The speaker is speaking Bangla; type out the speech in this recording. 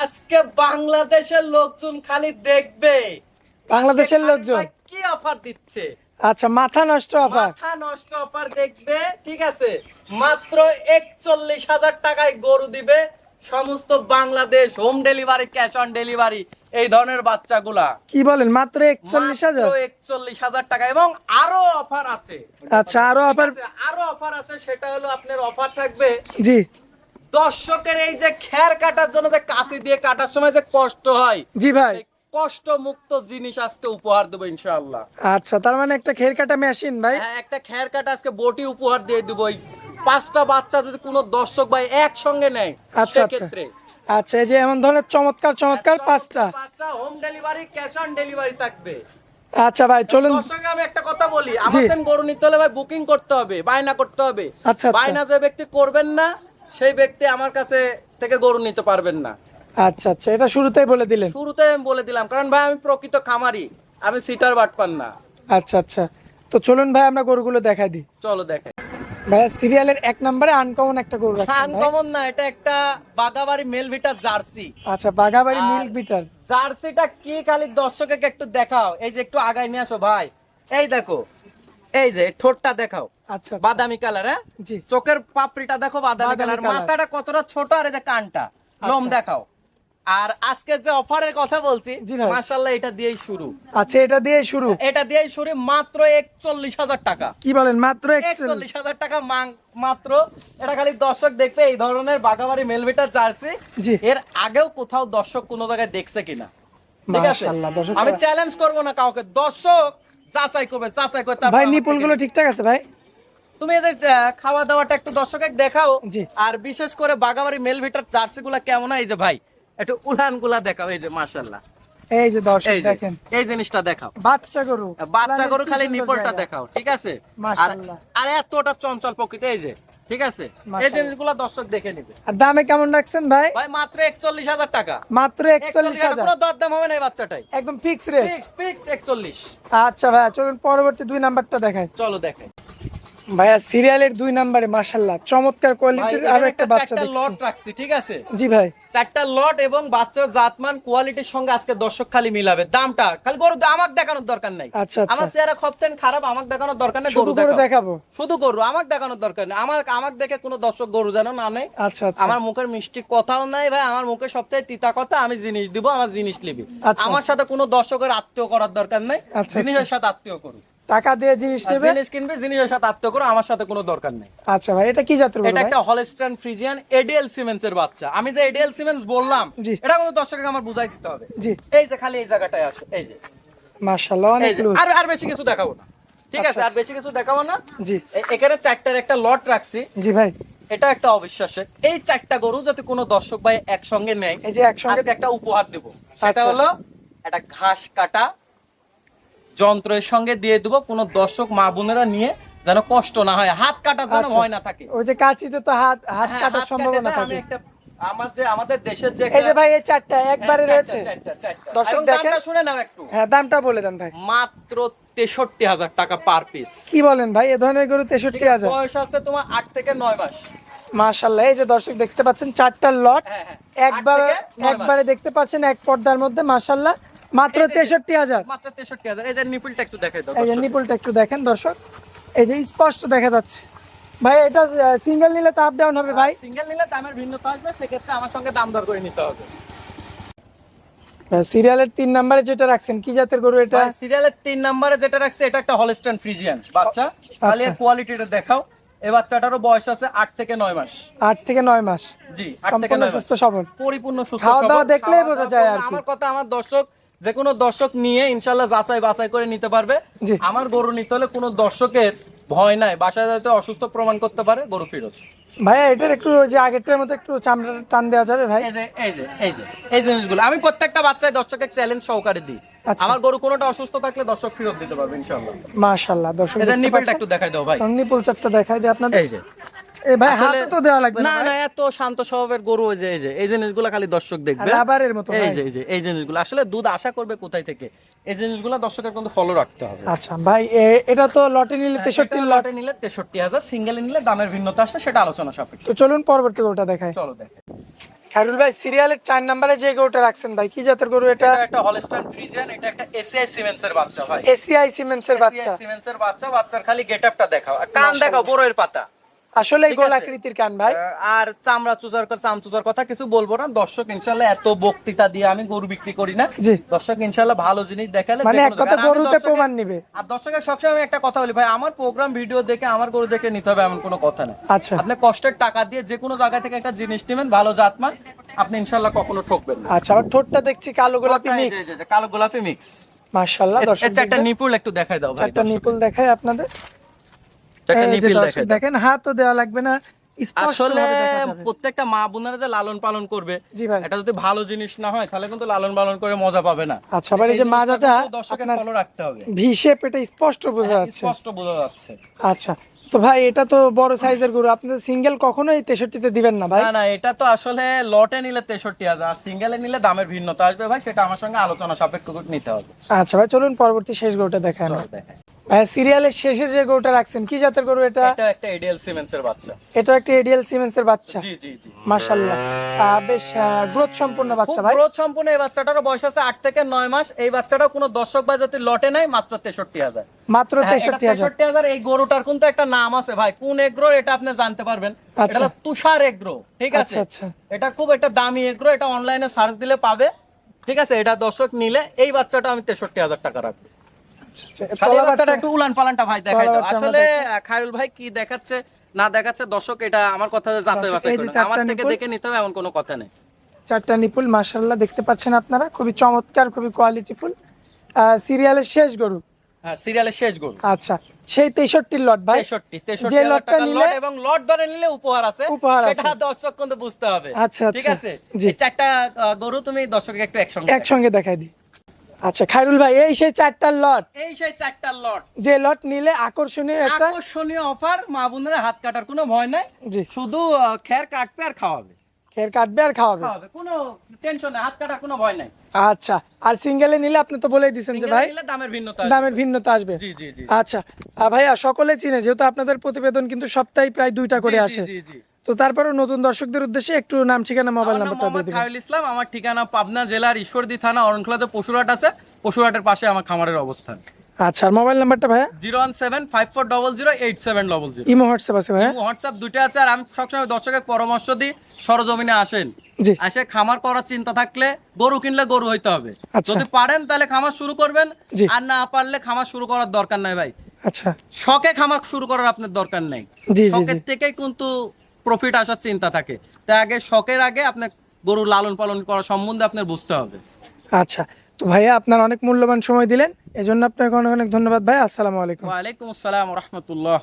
আজকে বাংলাদেশের লোকজন খালি দেখবে। বাংলাদেশের লোকজন? কি অফার দিচ্ছে? আচ্ছা মাথা নষ্ট অফার মাথা নষ্ট অফার দেখবে ঠিক আছে? মাত্র একচল্লিশ হাজার টাকায় গরু দিবে সমস্ত Bangladesh home delivery cash on delivery এই ধরনের বাচ্চাগুলা। কি বলেন মাত্র একচল্লিশ হাজার? একচল্লিশ হাজার টাকা এবং আরও অফার আছে। আচ্ছা আরও অফার আরও অফার আছে সেটা হলো আপনার অফার থাকবে জি। দর্শকের এই যে খ্যার কাটার জন্য যে কাশি দিয়ে কাটার সময় যে কষ্ট হয় জি ভাই। কষ্ট মুক্ত জিনিস আজকে উপহার দেবো ইনশাআল্লাহ। আচ্ছা তার মানে একটা খের কাটা মেশিন ভাই? হ্যাঁ একটা খ্যার কাটা আজকে বটি উপহার দিয়ে দিব। পাঁচটা বাচ্চা যদি কোনো দর্শক ভাই একসঙ্গে নেয় আচ্ছা আচ্ছা। সেক্ষেত্রে। আচ্ছা এই যে এমন ধরনের চমৎকার চমৎকার পাঁচটা। বাচ্চা home delivery cash on delivery থাকবে। আচ্ছা ভাই চলুন। দর্শকে আমি একটা কথা বলি আমাদের গরু নিতে হলে ভাই বুকিং করতে হবে বায়না করতে হবে। আচ্ছা, আচ্ছা। বায়না যে ব্যক্তি করবেন না সেই ব্যক্তি আমার কাছে থেকে গরু নিতে পারবেন না। আচ্ছা আচ্ছা এটা শুরুতেই বলে দিলেন। শুরুতে আমি বলে দিলাম কারণ ভাই আমি প্রকৃত খামারি আমি সিটার বাটপান না। আচ্ছা আচ্ছা তো চলুন ভাই আমরা গরুগুলো দেখাই দিই। চলো দেখে। ভাই সিরিয়ালের এক নম্বরে আনকমন একটা গরু রাখছেন আনকমন না এটা একটা বাগাবাড়ি মেলভিটার জার্সি আচ্ছা বাগাবাড়ি মিল্ক বিটার জার্সিটা কি খালি দর্শকে একটু দেখাও এই যে একটু আগায় নিয়ে আসো ভাই। এই দেখো এই যে ঠোঁটটা দেখাও। আচ্ছা আচ্ছা। বাদামি কালার হ্যাঁ? চোখের পাপড়িটা দেখো বাদামি কালার। মাথাটা কতটা ছোট আর এই যে কানটা। লোম আচ্ছা। দেখাও। আর আজকে যে অফারের কথা বলছি ভাই। এটা দিয়েই শুরু। আচ্ছা এটা দিয়ে শুরু। এটা দিয়েই শুরু মাত্র একচল্লিশ হাজার টাকা। কি বলেন মাত্র একচল্লিশ একচল্লিশ হাজার টাকা মাং- মাত্র। এটা খালি দর্শক দেখবে এই ধরনের বাগাবাড়ি মেলভিটার জার্সি। এর আগেও কোথাও দর্শক কোনো জায়গায় দেখছে কিনা। ঠিক আছে? আমি চ্যালেঞ্জ করব না কাউকে। দর্শক যাচাই করবে যাচাই করতে ভাই নিপুলগুলো ঠিকঠাক আছে ভাই? তুমি এদের খাওয়া দাওয়াটা একটু দর্শকে দেখাও। আর বিশেষ করে বাগাবাড়ি মেলভিটার জার্সি গুলা কেমন? এই যে ভাই একটু উলানগুলা দেখাও এই যে মাশাল্লাহ এই যে দর্শক দেখেন। এই জিনিসটা দেখাও। বাচ্চা গরু। বাচ্চা গরু খালি নিপলটা দেখাও ঠিক আছে? আর মাশাআল্লাহ। আর এতটা চঞ্চল প্রকৃতি এই যে ঠিক আছে? এই জিনিসগুলো দর্শক দেখে নিবে। আর দামে কেমন রাখছেন ভাই? ভাই মাত্র একচল্লিশ হাজার টাকা। মাত্র একচল্লিশ হাজার। কোনো দরদাম হবে না এই বাচ্চাটাই। একদম ফিক্স রেট ফিক্স আচ্ছা ভাই চলুন পরবর্তী দুই নাম্বারটা দেখাই। চলো দেখে ভাইয়া সিরিয়ালের দুই নাম্বারে মাশাল্লাহ চমৎকার কোয়ালিটির আরও একটা বাচ্চা লট রাখছি ঠিক আছে? জি ভাই। চারটা লট এবং বাচ্চার জাতমান কোয়ালিটির সঙ্গে আজকে দর্শক খালি মিলাবে। দামটা খালি গরু আমাকে দেখানোর দরকার নাই। আচ্ছা আচ্ছা। আমার চেহারা খপতেন খারাপ আমাকে দেখানোর দরকার নেই গরু দেখাবো। শুধু গরু আমাকে দেখানোর দরকার নেই। আমার আমাকে দেখে কোনো দর্শক গরু যেন না নেই আচ্ছা আচ্ছা। আমার মুখের মিষ্টি কথাও নাই ভাই আমার মুখে সবথেকে তিতা কথা আমি জিনিস দিব আমার জিনিস নিবি। আচ্ছা। আমার সাথে কোনো দর্শকের আত্মীয় করার দরকার নাই জিনিসের সাথে আত্মীয় করু টাকা দিয়ে জিনিস নেবে? জিনিস কিনবে জিনিসের সাথে আত্মীয় করো আমার সাথে কোনো দরকার নেই। আচ্ছা ভাই এটা কি জাতের এটা একটা হলস্টাইন ফ্রিজিয়ান এডিএল সিমেন্স এর বাচ্চা। আমি যে এডিএল সিমেন্স বললাম এটা কোনো দর্শককে আমার বুঝাই দিতে হবে। জি। এই যে খালি এই জায়গাটায় আসো এই যে। মাশাআল্লাহ অনেক এই যে। লুজ আর আর বেশি কিছু দেখাবো না। ঠিক আচ্ছা, আছে আর বেশি কিছু দেখাবো না। জি। এখানে চারটার একটা লট রাখছি। জি ভাই। এটা একটা অবিশ্বাসের এই চারটা গরু যাতে কোনো দর্শক ভাই একসঙ্গে নেয় এই যে একসঙ্গে একটা উপহার দেব। সেটা আচ্ছা। হলো একটা ঘাস কাটা যন্ত্রের সঙ্গে দিয়ে দেবো কোনো দর্শক মা বোনেরা নিয়ে যেন কষ্ট না হয় হাত কাটার যেন আচ্ছা। ভয় না থাকে ওই যে কাচিতে তো হাত হাত হ্যাঁ, কাটার সম্ভাবনা কাটে থাকে আমার যে আমাদের দেশের যে এই যে ভাই এই চারটা একবারে হ্যাঁ, রয়েছে। দর্শক দেখেন। দামটা শুনে নাও একটু হ্যাঁ দামটা বলে দেন ভাই মাত্র তেষট্টি হাজার টাকা পার পিস কি বলেন ভাই এ ধরনের গরু তেষট্টি হাজার বয়স আছে তোমার আট থেকে নয় মাস মাশাল্লাহ এই যে দর্শক দেখতে পাচ্ছেন চারটা লট। একবারে। একবারে দেখতে পাচ্ছেন এক পর্দার মধ্যে মাশাল্লাহ মাত্র এই যে- তেষট্টি হাজার। মাত্র তেষট্টি হাজার। এই যে নিপুলটা একটু দেখাই দাও এই যে। নিপুলটা একটু দেখেন দর্শক। এই যে স্পষ্ট দেখা যাচ্ছে। ভাই এটা সিঙ্গেল নিলে তো আপ ডাউন হবে ভাই। সিঙ্গেল নিলে দামের ভিন্নতা আসবে সেক্ষেত্রে আমার সঙ্গে দাম দর করে নিতে হবে। সিরিয়ালের তিন নম্বরে যেটা রাখছেন কি জাতের গরু এটা? সিরিয়ালের তিন নম্বরে যেটা রাখছে এটা একটা হলস্টাইন ফ্রিজিয়ান বাচ্চা খালি আচ্ছা। কোয়ালিটিটা দেখাও। এই বাচ্চাটারও বয়স আছে আট থেকে নয় মাস। আট থেকে নয় মাস। জি আট থেকে সম্পূর্ণ নয় সুস্থ সবল। পরিপূর্ণ সুস্থ খাওয়া দাওয়া। দেখলেই বোঝা যায় আর। আমার কথা আমার দর্শক যে কোনো দর্শক নিয়ে ইনশাল্লাহ যাচাই বাছাই করে নিতে পারবে। আমার গরু নিতে হলে কোনো দর্শকের ভয় নাই বাসায় যাতে অসুস্থ প্রমাণ করতে পারে গরু ফেরত। ভাইয়া এটার একটু যে আগেরটার মতো একটু চামড়া টান দেওয়া যাবে ভাই? এই যে এই যে এই যে এই জিনিসগুলো। আমি প্রত্যেকটা বাচ্চায় দর্শকের চ্যালেঞ্জ সহকারে দিই। আচ্ছা। আমার গরু কোনোটা অসুস্থ থাকলে দর্শক ফেরত দিতে পারবে ইনশাআল্লাহ মাশাল্লাহ দর্শক দেখতে নিপলটা একটু দেখাই দাও ভাই। নিপুল চারটা দেখাই দিই আপনাদের। এই যে। এই ভাই হাতে তো দেওয়া লাগবে না না না এত শান্ত স্বভাবের গরু যে এই যে এই জিনিসগুলো খালি দর্শক দেখবে। রাবারের মতো এই যে এই যে এই জিনিসগুলো। আসলে দুধ আশা করবে কোথায় থেকে? এই জিনিসগুলো দর্শকের কিন্তু ফলো রাখতে হবে। আচ্ছা ভাই এটা তো লটে নিলে তেষট্টি এটা লট লটে নিলে তেষট্টি হাজার সিঙ্গেলে নিলে দামের ভিন্নতা আসবে সেটা আলোচনা সাপেক্ষে। তো চলুন পরবর্তী গরুটা দেখাই। চলো খায়রুল ভাই সিরিয়ালের চার নম্বরে যে গরুটা রাখছেন ভাই কি জাতের গরু এটা? একটা হলস্টাইন ফ্রিজিয়ান এটা একটা এসিআই সিমেন্সের বাচ্চা ভাই। এসিআই সিমেন্টসের বাচ্চা। সিমেন্সের বাচ্চা বাচ্চার খালি গেটআপটা দেখাও। আর কান দেখাও বড়ের পাতা। আসলে কান ভাই। আর চামড়া চুজার চাম চুজার কথা কিছু বলব না। দর্শক ইনশাল্লাহ এত বক্তৃতা দিয়ে আমি গরু বিক্রি করি না। দর্শক ইনশাল্লাহ ভালো জিনিস দেখালে মানে এক কথা গরুতে প্রমাণ নিবে। আর দর্শকের সবসময় আমি একটা কথা বলি ভাই আমার প্রোগ্রাম ভিডিও দেখে আমার গরু দেখে নিতে হবে এমন কোনো কথা নেই আচ্ছা। আপনি কষ্টের টাকা দিয়ে যে কোনো জায়গা থেকে একটা জিনিস নেবেন ভালো জাত জাতমান আপনি ইনশাল্লাহ কখনো ঠকবেন না। আচ্ছা আর ঠোঁটটা দেখছি কালো গোলাপি মিক্স কালো গোলাপি মিক্স মাশাআল্লাহ দর্শক দেখবেন। নিপুল একটু দেখাই দাও ভাই চারটা নিপুল দেখায় আপনাদের। দেখেন হাতও দেওয়া লাগবে না আসলে প্রত্যেকটা মা বোনেরা যে লালন পালন করবে এটা যদি ভালো জিনিস না হয় তাহলে কিন্তু লালন পালন করে মজা পাবে না। আচ্ছা আবার এই যে মাজাটা দর্শকের ফলো রাখতে হবে। ভি শেপ এটা স্পষ্ট বোঝা যাচ্ছে। স্পষ্ট বোঝা যাচ্ছে। আচ্ছা তো ভাই এটা তো বড় সাইজের গরু আপনাদের সিঙ্গেল কখনোই তেষট্টিতে দিবেন না ভাই? না না এটা তো আসলে লটে নিলে তেষট্টি হাজার আর সিঙ্গেলে নিলে দামের ভিন্নতা আসবে ভাই সেটা আমার সঙ্গে আলোচনা সাপেক্ষ করে নিতে হবে। আচ্ছা ভাই চলুন পরবর্তী শেষ গরুটা দেখায় চলো দেখাই। ভাই সিরিয়ালের শেষে যে গরুটা রাখছেন কি জাতের গরু এটা? এটা একটা এডিএল সিমেন্সের বাচ্চা। এটা একটা এডিএল সিমেন্সের বাচ্চা? জি জি জি। মাশাআল্লাহ। বেশ গ্রোথ সম্পূর্ণ বাচ্চা ভাই। গ্রোথ সম্পূর্ণ এই বাচ্চাটারও বয়স আছে আট থেকে নয় মাস। এই বাচ্চাটা কোনো দর্শক বা যদি লটে নাই মাত্র তেষট্টি হাজার। মাত্র তেষট্টি হাজার। তেষট্টি হাজার এই গরুটার কিন্তু একটা নাম আছে ভাই। কোন এগ্রো এটা আপনি জানতে পারবেন। আচ্ছা। এটা তুষার এগ্রো ঠিক আছে? আচ্ছা আচ্ছা। এটা খুব একটা দামি এগ্রো এটা অনলাইনে সার্চ দিলে পাবে। ঠিক আছে? এটা দর্শক নিলে এই বাচ্চাটা আমি তেষট্টি হাজার টাকা রাখব। আচ্ছা, আচ্ছা। তলা বাচ্চাটা একটু উলান পালানটা ভাই দেখাই দাও। আসলে খায়রুল ভাই কি দেখাচ্ছে না দেখাচ্ছে দর্শক এটা আমার কথা যাচাই বাছাই করে আমার থেকে দেখে নিতে হবে এমন কোনো কথা নেই। চারটা নিপুল মাশাআল্লাহ দেখতে পাচ্ছেন আপনারা। খুবই চমৎকার খুবই কোয়ালিটিফুল সিরিয়ালের শেষ গরু। হ্যাঁ সিরিয়ালের শেষ গোল আচ্ছা সেই তেষট্টির লট ভাই। তেষট্টি তেষট্টি যে লটটা নিলে- এবং লট ধরে নিলে উপহার আছে। উপহার আছে। সেটা দর্শক কিন্তু বুঝতে হবে। আচ্ছা, ঠিক আচ্ছা। আছে। এই চারটা গরু তুমি দর্শকের একটু একসঙ্গে একসঙ্গে দেখাই দিই। আচ্ছা খায়রুল ভাই এই সেই চারটার লট। এই সেই চারটা লট। যে লট নিলে আকর্ষণীয় একটা আকর্ষণীয় অফার মা বোনেরা হাত কাটার কোনো ভয় নাই। জি। শুধু খের কাটবে আর খাওয়াবে। খের কাটবে আর খাওয়াবে? কোনো টেনশন নেই হাত কাটার কোনো ভয় নাই। আচ্ছা আর সিঙ্গেলে নিলে আপনি তো বলেই দিচ্ছেন যে ভাই দামের ভিন্নতা দামের ভিন্নতা আসবে। জি জি জি। আচ্ছা ভাইয়া সকলে চিনে যেহেতু আপনাদের প্রতিবেদন কিন্তু সপ্তাহে প্রায় দুইটা করে আসে। জি জি। তো তারপরেও নতুন দর্শকদের উদ্দেশ্যে একটু নাম ঠিকানা মোবাইল নাম্বারটা দিয়ে দিবেন। খায়রুল ইসলাম। আমার ঠিকানা পাবনা জেলার ঈশ্বরদী থানা অরণখোলাতে পশুরহাট আছে। পশুরহাটের পাশে আমার খামারের অবস্থান। আচ্ছা আর মোবাইল নাম্বারটা ভাইয়া? Zero one seven five four double zero eight seven double zero. Imo WhatsApp আছে ভাইয়া। হোয়াটসঅ্যাপ দুইটা আছে আর আমি সবসময় দর্শকের পরামর্শ দিই সরজমিনে আসেন। জি। আসে খামার করার চিন্তা থাকলে গরু কিনলে গরু হইতে হবে। আচ্ছা। যদি পারেন তাহলে খামার শুরু করবেন। আর না পারলে খামার শুরু করার দরকার নাই ভাই। আচ্ছা। শখে খামার শুরু করার আপনার দরকার নেই। শখের। থেকেই কিন্তু প্রফিট আসার চিন্তা থাকে। তাই আগে শখের আগে আপনার গরু লালন পালন করা সম্বন্ধে আপনার বুঝতে হবে। আচ্ছা তো ভাইয়া আপনার অনেক মূল্যবান সময় দিলেন এজন্য আপনাকে অনেক অনেক ধন্যবাদ ভাই আসসালামু আলাইকুম। ওয়ালাইকুম আসসালাম রহমতুল্লাহ।